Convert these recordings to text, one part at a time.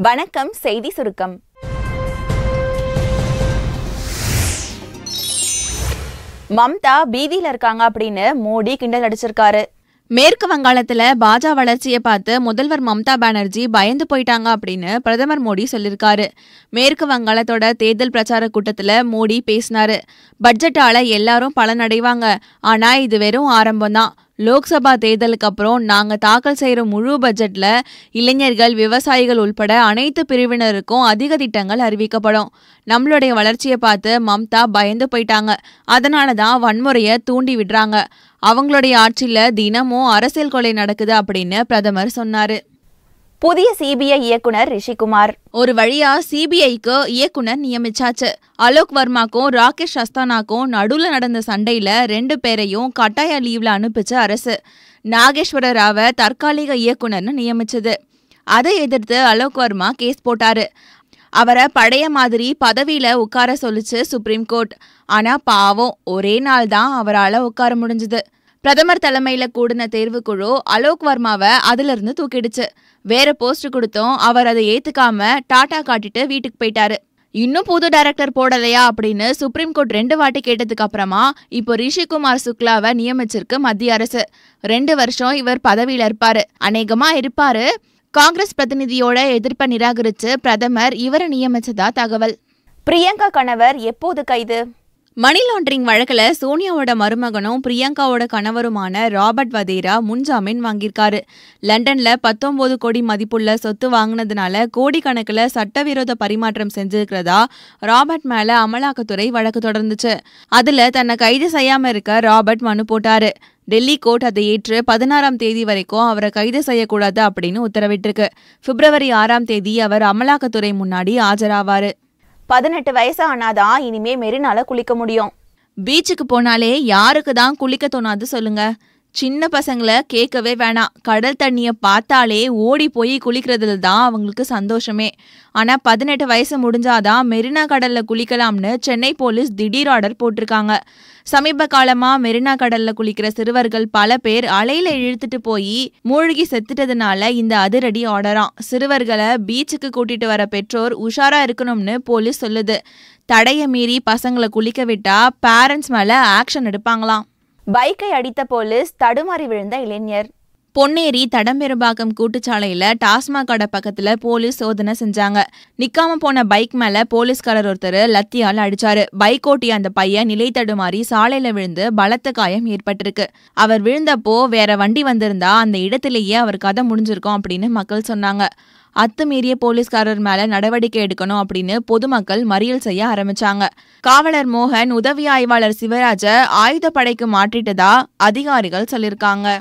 வணக்கம் செய்தி சுருக்கம். மம்தா பீதியில இருக்காங்க அப்படின்னு மோடி கிண்டல் அடிச்சிருக்காரு. மேற்கு வங்காளத்துல பாஜா வளர்ச்சியை பார்த்து முதல்வர் மம்தா பானர்ஜி பயந்து போயிட்டாங்க அப்படின்னு பிரதமர் மோடி சொல்லியிருக்காரு. மேற்கு வங்காளத்தோட தேர்தல் பிரச்சார கூட்டத்துல மோடி பேசினாரு. பட்ஜெட்டால எல்லாரும் பலனடைவாங்க. ஆனா இது வெறும் ஆரம்பம்தான். லோக்சபா தேர்தலுக்கு அப்புறம் நாங்கள் தாக்கல் செய்கிற முழு பட்ஜெட்டில் இளைஞர்கள் விவசாயிகள் உள்பட அனைத்து பிரிவினருக்கும் அதிக திட்டங்கள் அறிவிக்கப்படும். நம்மளுடைய வளர்ச்சியை பார்த்து மம்தா பயந்து போயிட்டாங்க. அதனால தான் வன்முறையை தூண்டி விடுறாங்க. அவங்களுடைய ஆட்சியில் தினமும் அரசியல் கொலை நடக்குது அப்படின்னு பிரதமர் சொன்னாரு. புதிய சிபிஐ இயக்குனர் ரிஷிகுமார். ஒரு வழியா சிபிஐக்கு இயக்குனர் நியமிச்சாச்சு. அலோக் வர்மாக்கும் ராகேஷ் அஸ்தானாக்கும் நடுவில் நடந்த சண்டையில ரெண்டு பேரையும் கட்டாய லீவ்ல அனுப்பிச்ச அரசு. நாகேஸ்வர ராவை தற்காலிக இயக்குனர்னு நியமிச்சது. அதை எதிர்த்து அலோக் வர்மா கேஸ் போட்டாரு. அவரை பழைய மாதிரி பதவியில உட்கார சொல்லிச்சு சுப்ரீம் கோர்ட். ஆனா பாவம் ஒரே நாள் தான் அவரால் உட்கார முடிஞ்சது. பிரதமர் தலைமையில கூடின தேர்வுக்குழு அலோக் வர்மாவை அதுல இருந்து தூக்கிடுச்சு. வேற போஸ்ட் கொடுத்தோம் அவர் அதை ஏத்துக்காம டாடா காட்டிட்டு வீட்டுக்கு போயிட்டாரு. இன்னும் புது டைரக்டர் போடலையா அப்படின்னு சுப்ரீம் கோர்ட் ரெண்டு வாட்டி கேட்டதுக்கு அப்புறமா இப்போ ரிஷிகுமார் சுக்லாவை நியமிச்சிருக்கு மத்திய அரசு. ரெண்டு வருஷம் இவர் பதவியில் இருப்பாரு. அநேகமா இருப்பாரு. காங்கிரஸ் பிரதிநிதியோட எதிர்ப்பை நிராகரிச்சு பிரதமர் இவரை நியமிச்சதா தகவல். பிரியங்கா கணவர் எப்போது கைது? மணி லாண்டரிங் வழக்கில் சோனியாவோட மருமகனும் பிரியங்காவோட கணவருமான ராபர்ட் வதேரா முன்ஜாமீன் வாங்கியிருக்காரு. லண்டன்ல பத்தொன்பது கோடி மதிப்புள்ள சொத்து வாங்கினதுனால கோடிக்கணக்கில் சட்டவிரோத பரிமாற்றம் செஞ்சிருக்கிறதா ராபர்ட் மேல அமலாக்கத்துறை வழக்கு தொடர்ந்துச்சு. அதுல தன்னை கைது செய்யாம இருக்க ராபர்ட் மனு போட்டாரு. டெல்லி கோர்ட் அதை ஏற்று பதினாறாம் தேதி வரைக்கும் அவரை கைது செய்யக்கூடாது அப்படின்னு உத்தரவிட்டிருக்கு. பிப்ரவரி ஆறாம் தேதி அவர் அமலாக்கத்துறை முன்னாடி ஆஜராவாரு. பதினெட்டு வயசு ஆனாதான் இனிமே மெரினால குளிக்க முடியும். பீச்சுக்கு போனாலே யாருக்கு தான் குளிக்க தோணாது சொல்லுங்க. சின்ன பசங்களை கேட்கவே வேணாம். கடல் தண்ணியை பார்த்தாலே ஓடி போய் குளிக்கிறதுல தான் அவங்களுக்கு சந்தோஷமே. ஆனால் பதினெட்டு வயசு முடிஞ்சாதான் மெரினா கடலில் குளிக்கலாம்னு சென்னை போலீஸ் திடீர் ஆர்டர் போட்டிருக்காங்க. சமீப காலமாக மெரினா கடலில் குளிக்கிற சிறுவர்கள் பல பேர் அலையில் இழுத்துட்டு போய் மூழ்கி செத்துட்டதுனால இந்த அதிரடி ஆர்டராம். சிறுவர்களை பீச்சுக்கு கூட்டிட்டு வர பெற்றோர் உஷாரா இருக்கணும்னு போலீஸ் சொல்லுது. தடையை மீறி பசங்களை குளிக்க விட்டா பேரண்ட்ஸ் மேலே ஆக்ஷன் எடுப்பாங்களாம். பைக்கை அடித்த போலீஸ் தடுமாறி விழுந்த இளைஞர். பொன்னேரி தடம்பெரும்பாக்கம் கூட்டுச்சாலையில டாஸ்மாக் கடை பக்கத்துல போலீஸ் சோதனை செஞ்சாங்க. நிக்காம போன பைக் மேல போலீஸ்காரர் ஒருத்தர் லத்தியால் அடிச்சாரு. பைக் ஓட்டிய அந்த பையன் நிலை தடுமாறி சாலையில விழுந்து பலத்த காயம் ஏற்பட்டிருக்கு. அவர் விழுந்தப்போ வேற வண்டி வந்திருந்தா அந்த இடத்திலேயே அவர் கதை முடிஞ்சிருக்கும் அப்படின்னு மக்கள் சொன்னாங்க. அத்துமீறிய போலீஸ்காரர் மேல நடவடிக்கை எடுக்கணும் அப்படின்னு பொதுமக்கள் மறியல் செய்ய ஆரம்பிச்சாங்க. காவலர் மோகன் உதவி ஆய்வாளர் சிவராஜ ஆயுதப்படைக்கு மாற்றிட்டதா அதிகாரிகள் சொல்லியிருக்காங்க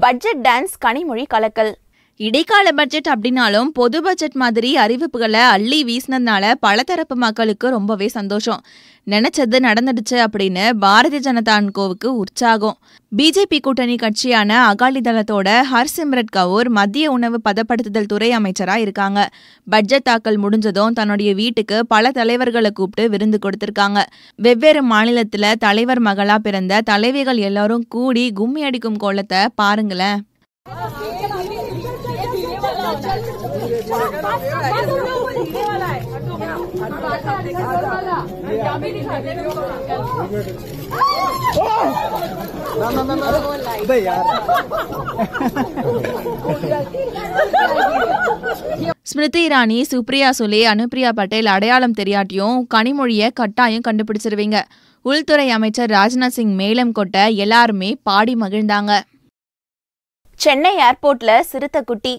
பட்ஜெட் டான்ஸ் கனிமொழி கலக்கல். இடைக்கால பட்ஜெட் அப்படின்னாலும் பொது பட்ஜெட் மாதிரி அறிவிப்புகளை அள்ளி வீசினதுனால பலதரப்பு மக்களுக்கு ரொம்பவே சந்தோஷம். நினைச்சது நடந்துடுச்சு அப்படின்னு பாரதிய ஜனதான்கோவுக்கு உற்சாகம். பிஜேபி கூட்டணி கட்சியான அகாலி தளத்தோட ஹர்சிம்ரத் கவுர் மத்திய உணவு பதப்படுத்துதல் துறை அமைச்சரா இருக்காங்க. பட்ஜெட் தாக்கல் முடிஞ்சதும் தன்னுடைய வீட்டுக்கு பல தலைவர்களை கூப்பிட்டு விருந்து கொடுத்திருக்காங்க. வெவ்வேறு மாநிலத்துல தலைவர் மகளா பிறந்த தலைவிகள் எல்லாரும் கூடி கும்மி அடிக்கும் கோலத்தை பாருங்களேன். ஸ்மிருதி இரானி சுப்ரியா சுலே அனுப்ரியா பட்டேல் அடையாளம் தெரியாட்டியும் கனிமொழியை கட்டாயம் கண்டுபிடிச்சிருவீங்க. உள்துறை அமைச்சர் ராஜ்நாத் சிங் மேலம் கொட்ட எல்லாருமே பாடி மகிழ்ந்தாங்க. சென்னை ஏர்போர்ட்ல சிறுத்தை குட்டி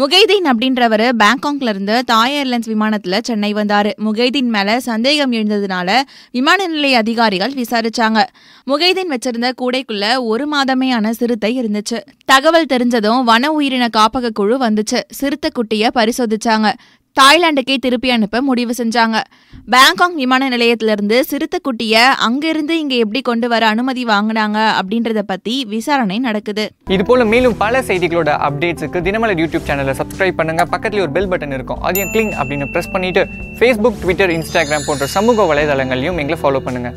முகைதீன் அப்படின்றவர் பேங்காங்ல இருந்து தாய் ஏர்லைன்ஸ் விமானத்துல சென்னை வந்தாரு. முகைதீன் மேல சந்தேகம் எழுந்ததுனால விமான நிலைய அதிகாரிகள் விசாரிச்சாங்க. முகைதீன் வச்சிருந்த கூடைக்குள்ள ஒரு மாதமே ஆன சிறுத்தை இருந்துச்சு. தகவல் தெரிஞ்சதும் வன உயிரின காப்பக குழு வந்துச்சு. சிறுத்தை குட்டிய பரிசோதிச்சாங்க. தாய்லாந்துக்கே திருப்பி அனுப்ப முடிவு செஞ்சாங்க. பேங்காக் விமான நிலையத்திலிருந்து சிறுத்தை குட்டிய அங்கிருந்து இங்க எப்படி கொண்டு வர அனுமதி வாங்கினாங்க அப்படின்றத பத்தி விசாரணை நடக்குது. இது போல மேலும் பல செய்திகளோட அப்டேட்ஸுக்கு தினமலர் யூடியூப் சேனலை சப்ஸ்கிரைப் பண்ணுங்க. பக்கத்துல ஒரு பெல் பட்டன் இருக்கும். அதையும் கிளிங் அப்படின்னு பிரஸ் பண்ணிட்டு ஃபேஸ்புக் ட்விட்டர் இன்ஸ்டாகிராம் போன்ற சமூக வலைதளங்களையும் எங்களை ஃபாலோ பண்ணுங்க.